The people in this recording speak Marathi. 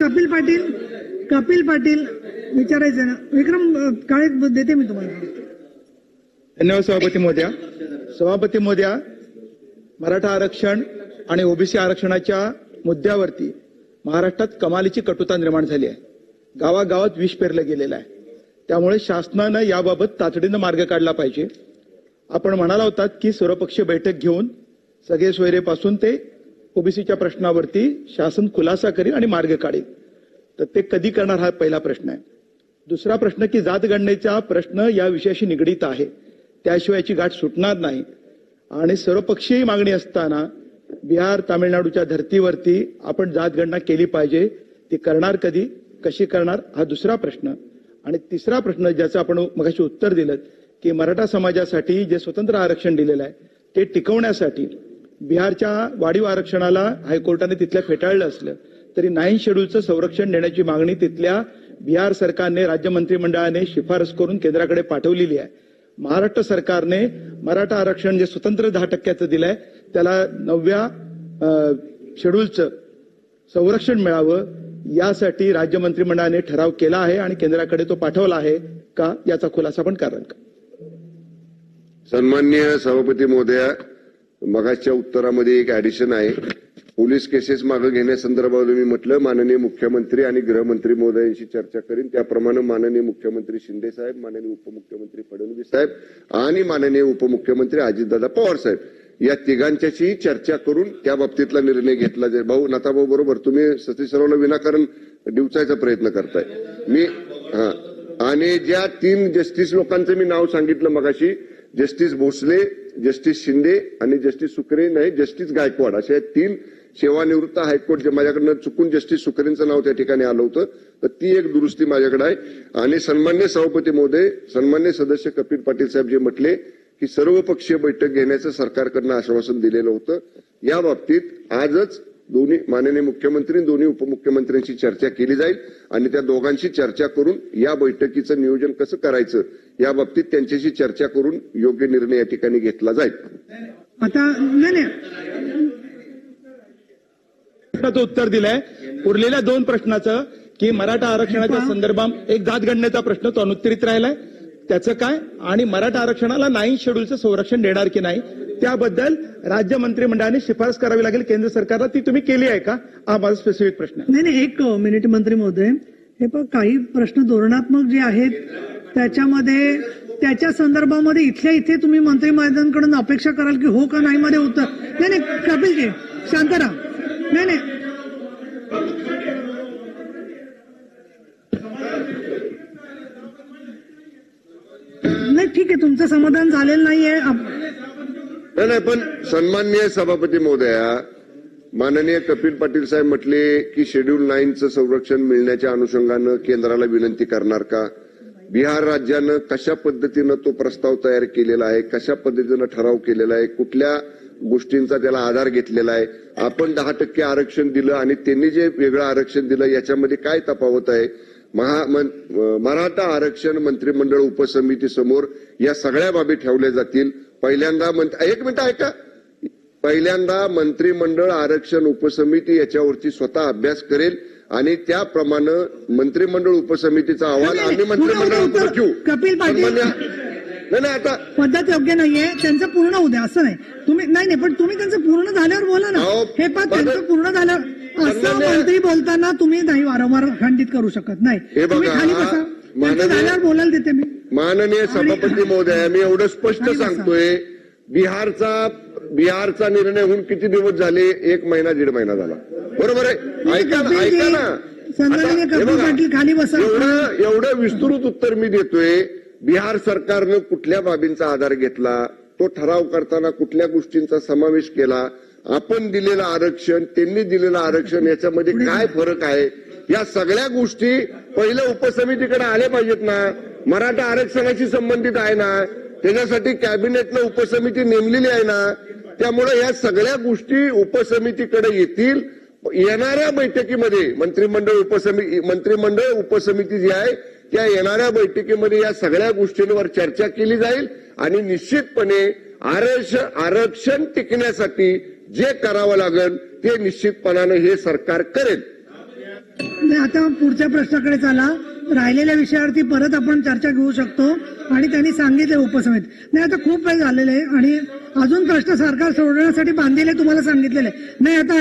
कपिल पाटील कपिल पाटील विचारायचं ना? विक्रम काळे देते मी तुम्हाला. धन्यवाद सभापती मोद्या. सभापती मोद्या मराठा आरक्षण आणि ओबीसी आरक्षणाच्या मुद्द्यावरती महाराष्ट्रात कमालीची कटुता निर्माण झाली आहे. गावागावात विष पेरलं गेलेलं आहे. त्यामुळे शासनानं याबाबत तातडीनं मार्ग काढला पाहिजे. आपण म्हणाला होतात की सर्वपक्षीय बैठक घेऊन सगळे सोयरेपासून ते ओबीसीच्या प्रश्नावरती शासन खुलासा करेल आणि मार्ग काढेल तर ते कधी करणार हा पहिला प्रश्न आहे. दुसरा प्रश्न की जातगणनेचा प्रश्न या विषयाशी निगडीत आहे. त्याशिवाय याची गाठ सुटणार नाही. आणि सर्वपक्षीय मागणी असताना बिहार तामिळनाडूच्या धर्तीवरती आपण जातगणना केली पाहिजे. ती करणार कधी? कशी करणार? हा दुसरा प्रश्न. आणि तिसरा प्रश्न ज्याचं आपण मगाशी उत्तर दिलं की मराठा समाजासाठी जे स्वतंत्र आरक्षण दिलेलं आहे ते टिकवण्यासाठी बिहारच्या वाढीव आरक्षणाला हायकोर्टाने तिथल्या फेटाळलं असलं तरी नाईन शेड्यूलचं संरक्षण देण्याची मागणी तिथल्या बिहार सरकारने राज्य मंत्रिमंडळाने शिफारस करून केंद्राकडे पाठवलेली आहे. महाराष्ट्र सरकारने मराठा आरक्षण जे स्वतंत्र दहा टक्क्याचं दिलंय त्याला नवव्या अं, शेड्यूलचं संरक्षण मिळावं यासाठी राज्य मंत्रिमंडळाने ठराव केला आहे आणि केंद्राकडे तो पाठवला आहे का याचा खुलासा पण कराल का? सन्मान्य सभापती महोदया मगाच्या उत्तरामध्ये एक ऍडिशन आहे. पोलीस केसेस मागे घेण्यासंदर्भात मी म्हटलं माननीय मुख्यमंत्री आणि गृहमंत्री महोदयांशी चर्चा करीन. त्याप्रमाणे माननीय मुख्यमंत्री शिंदे साहेब माननीय उपमुख्यमंत्री फडणवीस साहेब आणि माननीय उपमुख्यमंत्री अजितदादा पवार साहेब या तिघांच्याशी चर्चा करून त्या बाबतीतला निर्णय घेतला जाईल. भाऊ नाथाभाऊ बरोबर. तुम्ही सतीश सरावला विनाकारण दिवसायचा प्रयत्न करताय. मी हा. आणि ज्या तीन जस्टिस लोकांचं मी नाव सांगितलं मगाशी जस्टिस भोसले जस्टिस शिंदे आणि जस्टिस सुकरे नाही जस्टिस गायकवाड. असे तीन सेवानिवृत्त हायकोर्ट जे माझ्याकडनं चुकून जस्टिस सुकरेंचं नाव त्या ठिकाणी आलं होतं तर ती एक दुरुस्ती माझ्याकडे आहे. आणि सन्मान्य सभापती महोदय सन्मान्य सदस्य कपिल पाटील साहेब जे म्हटले की सर्वपक्षीय बैठक घेण्याचं सरकारकडनं आश्वासन दिलेलं होतं. या बाबतीत आजच दोन्ही माननीय मुख्यमंत्री दोन्ही उपमुख्यमंत्र्यांशी चर्चा केली जाईल आणि त्या दोघांशी चर्चा करून या बैठकीचं नियोजन कसं करायचं या बाबतीत त्यांच्याशी चर्चा करून योग्य निर्णय या ठिकाणी घेतला जाईल. आता नाही नाही. प्रश्नाचं उत्तर दिलंय. उरलेल्या दोन प्रश्नाचं की मराठा आरक्षणाच्या संदर्भात एक जात गणनेचा प्रश्न तो अनुत्तरित राहिलाय. त्याचं काय? आणि मराठा आरक्षणाला नाईन शेड्यूलचं संरक्षण देणार की नाही? त्याबद्दल राज्य मंत्रिमंडळाने शिफारस करावी लागेल केंद्र सरकारला. ती तुम्ही केली आहे का? हा माझा स्पेसिफिक प्रश्न नाही नाही एक मिनिट मंत्री महोदय. हे पण काही प्रश्न धोरणात्मक जे आहेत त्याच्यामध्ये त्याच्या संदर्भामध्ये इथल्या इथे तुम्ही मंत्रिमंडळांकडून अपेक्षा कराल की हो का नाही मध्ये उत्तर. नाही नाही कपिल घे शांत राहा नाही नाही. नाही ठीक आहे तुमचं समाधान झालेलं नाहीये. नाही नाही पण सन्माननीय सभापती महोदया माननीय कपिल पाटील साहेब म्हटले की शेड्यूल नाईनचं संरक्षण मिळण्याच्या अनुषंगानं केंद्राला विनंती करणार का? बिहार राज्यानं कशा पद्धतीनं तो प्रस्ताव तयार केलेला आहे कशा पद्धतीनं ठराव केलेला आहे कुठल्या गोष्टींचा त्याला आधार घेतलेला आहे? आपण दहा टक्के आरक्षण दिलं आणि त्यांनी जे वेगळं आरक्षण दिलं याच्यामध्ये काय तफावत आहे? महा मराठा आरक्षण मंत्रिमंडळ उपसमिती समोर या सगळ्या बाबी ठेवल्या जातील. पहिल्यांदा मंत- एक मिनिट ऐका. पहिल्यांदा मंत्रिमंडळ आरक्षण उपसमिती याच्यावरती स्वतः अभ्यास करेल आणि त्याप्रमाणे मंत्रिमंडळ उपसमितीचा अहवाल आम्ही मंत्रिमंडळ घेऊ कपिल पाटील- नाही नाही आता पद्धत योग्य नाहीये त्यांचं पूर्ण होऊ द्या असं नाही. तुम्ही नाही नाही पण तुम्ही त्यांचं पूर्ण झाल्यावर बोला ना. हे पण त्यांचं पूर्ण झाल्यावर असं मंत्री बोलताना तुम्ही नाही वारंवार खंडित करू शकत नाही. हे तुम्ही खाली बसा. माननीय- झाल्यावर बोलायला देते मी. माननीय सभापती महोदय मी एवढं स्पष्ट. सांगतोय बिहारचा बिहारचा निर्णय होऊन किती दिवस झाले? एक महिना दीड महिना झाला. बरोबर आहे? ऐका ना ऐका ना. खाली बसा. एवढं एवढं विस्तृत उत्तर मी देतोय. बिहार सरकारनं कुठल्या बाबींचा आधार घेतला? तो ठराव करताना कुठल्या गोष्टींचा समावेश केला? आपण दिलेलं आरक्षण त्यांनी दिलेलं आरक्षण याच्यामध्ये काय फरक आहे? या सगळ्या गोष्टी पहिल्या उपसमितीकडे आल्या पाहिजेत ना. मराठा आरक्षणाशी संबंधित आहे ना. त्याच्यासाठी कॅबिनेटनं उपसमिती नेमलेली आहे ना. त्यामुळे या सगळ्या गोष्टी उपसमितीकडे येतील. येणाऱ्या बैठकीमध्ये मंत्रिमंडळ उपसमिती मंत्रिमंडळ उपसमिती जी आहे त्या येणाऱ्या बैठकीमध्ये या सगळ्या गोष्टींवर चर्चा केली जाईल आणि निश्चितपणे आरक्षण आरक्षण टिकण्यासाठी जे करावं लागेल ते निश्चितपणानं हे सरकार करेल. आता पुढच्या प्रश्नाकडे चला. राहिलेल्या विषयावरती परत आपण चर्चा घेऊ शकतो आणि त्यांनी सांगितले उपसमित. नाही आता खूप वेळ झालेले आहे आणि अजून प्रश्न सरकार सोडवण्यासाठी बांधलेले तुम्हाला सांगितलेले नाही आता